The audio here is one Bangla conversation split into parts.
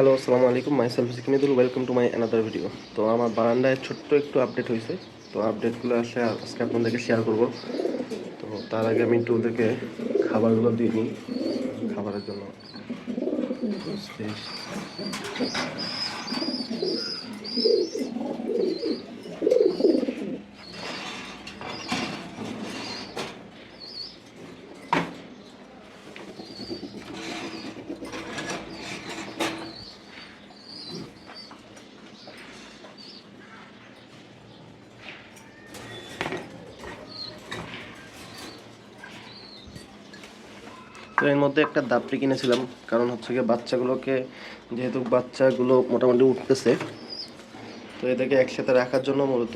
হ্যালো আসসালামু আলাইকুম my self সিকিমিদুল welcome to my another video তো আমার বারান্দায় ছোট্ট একটু আপডেট হয়েছে। তো আপডেটগুলো আসলে আজকে আপনাদেরকে শেয়ার করব। তো তার আগে আমি একটু ওদেরকে খাবারগুলো দিয়ে নিই। খাবারের জন্য। তো এর মধ্যে একটা দাপড়ি কিনেছিলাম, কারণ হচ্ছে গিয়ে বাচ্চাগুলোকে, যেহেতু বাচ্চাগুলো মোটামুটি উঠতেছে, তো এদেরকে একসাথে রাখার জন্য মূলত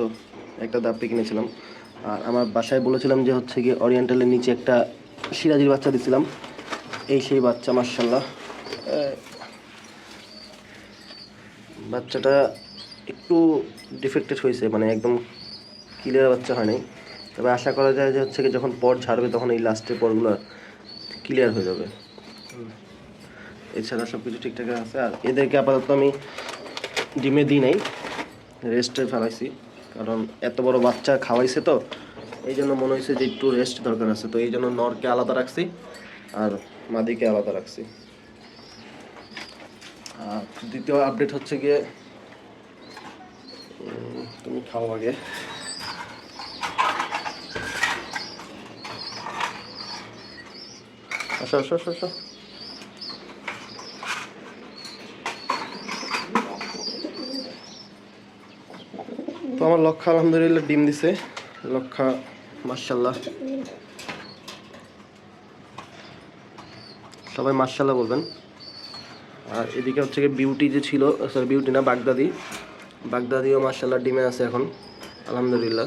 একটা দাপড়ি কিনেছিলাম। আর আমার বাসায় বলেছিলাম যে হচ্ছে গিয়ে অরিয়েন্টালের নিচে একটা সিরাজির বাচ্চা দিছিলাম। এই সেই বাচ্চা মার্শাল্লাহ বাচ্চাটা একটু ডিফেক্টেড হয়েছে মানে একদম ক্লিয়ার বাচ্চা হয় নাই। তবে আশা করা যায় যে হচ্ছে কি যখন পর ঝাড়বে তখন এই লাস্টের পরগুলো ক্লিয়ার হয়ে যাবে। এছাড়া সব কিছু ঠিকঠাক আছে। আর এদেরকে আপাতত আমি ডিমে দিই নাই রেস্টে ফেলাইছি। কারণ এত বড় বাচ্চা খাওয়াইছে তো এই জন্য মনে হয়েছে যে একটু রেস্ট দরকার আছে। তো এই জন্য নরকে আলাদা রাখছি আর মাদিকে আলাদা রাখছি। আর দ্বিতীয় আপডেট হচ্ছে গিয়ে তুমি খাও আগে। তো আমার লক্ষা আলহামদুলিল্লাহ ডিম দিছে। লক্ষা মার্শাল্লাহ সবাই মার্শাল্লাহ বলবেন। আর এদিকে হচ্ছে গিয়ে বিউটি যে ছিল সরি বিউটি না, বাগদাদি। বাগদাদিও মার্শাল্লাহ ডিমে আছে এখন, আলহামদুলিল্লাহ।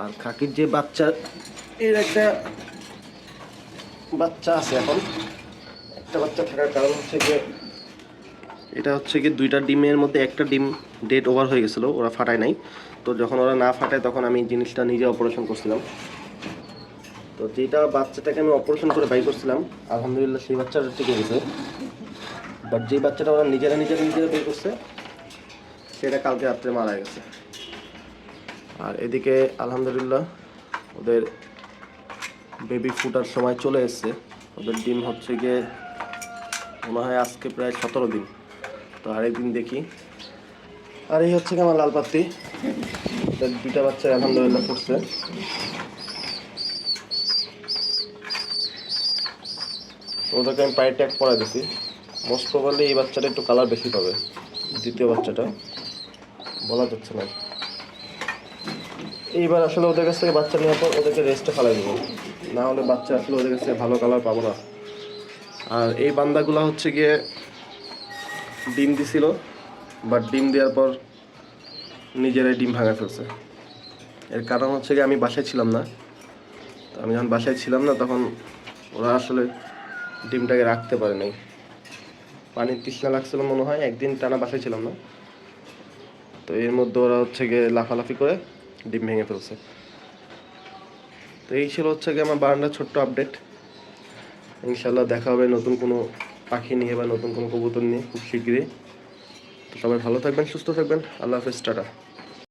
আর খাকির যে বাচ্চা, এর একটা বাচ্চা আছে এখন। একটা বাচ্চা থাকার কারণ হচ্ছে গিয়ে এটা হচ্ছে কি দুইটা ডিমের মধ্যে একটা ডিম ডেট ওভার হয়ে গেছিল, ওরা ফাটায় নাই। তো যখন ওরা না ফাটায়, তখন আমি জিনিসটা নিজে অপারেশন করছিলাম। তো যেটা বাচ্চাটাকে আমি অপারেশন করে বাই করছিলাম, আলহামদুলিল্লাহ সেই বাচ্চাটা টিকে গেছে। বাট যেই বাচ্চাটা ওরা নিজেরা নিজেরা নিজেরা বের করছে, সেটা কালকে রাত্রে মারা গেছে। আর এদিকে, আলহামদুলিল্লাহ, ওদের বেবি ফুটার সময় চলে এসছে। ওদের ডিম হচ্ছে গিয়ে, মনে হয় আজকে প্রায় সতেরো দিন। তো আরেকদিন দেখি। আর এই হচ্ছে আমার লাল পাত্তি দুইটা বাচ্চা আলহামদুলিল্লাহ ফুটছে ওদেরকে আমি পায়ের ট্যাগ পরা দিছি। মোস্ট প্রবাবলি এই বাচ্চাটা একটু কালার বেশি পাবে, দ্বিতীয় বাচ্চাটা। বলা যাচ্ছে না। এইবার আসলে ওদের কাছ থেকে বাচ্চা নেওয়ার পর ওদেরকে রেস্টে ফেলাই দেবো। না হলে বাচ্চা আসলে ওদের কাছ থেকে ভালো কালার পাবো না। আর এই বান্দাগুলো হচ্ছে গিয়ে ডিম দিছিল বাট ডিম দেওয়ার পর নিজেরাই ডিম ভাঙা ফেলছে। এর কারণ হচ্ছে গিয়ে আমি বাসায় ছিলাম না। তো আমি যখন বাসায় ছিলাম না, তখন ওরা আসলে ডিমটাকে রাখতে পারে নাই। পানির তৃষ্ণা লাগছিল মনে হয়, একদিন টানা বাসায় ছিলাম না। তো এর মধ্যে ওরা হচ্ছে গিয়ে লাফালাফি করে ডিম ভেঙে ফেলছে। তো এই ছিল হচ্ছে গিয়ে আমার বারান্দার ছোট্ট আপডেট ইনশাল্লাহ দেখা হবে নতুন কোনো পাখি নিয়ে বা নতুন কোনো কবুতর নিয়ে খুব শীঘ্রই তো সবাই ভালো থাকবেন, সুস্থ থাকবেন। আল্লাহ হাফেজ, টাটা।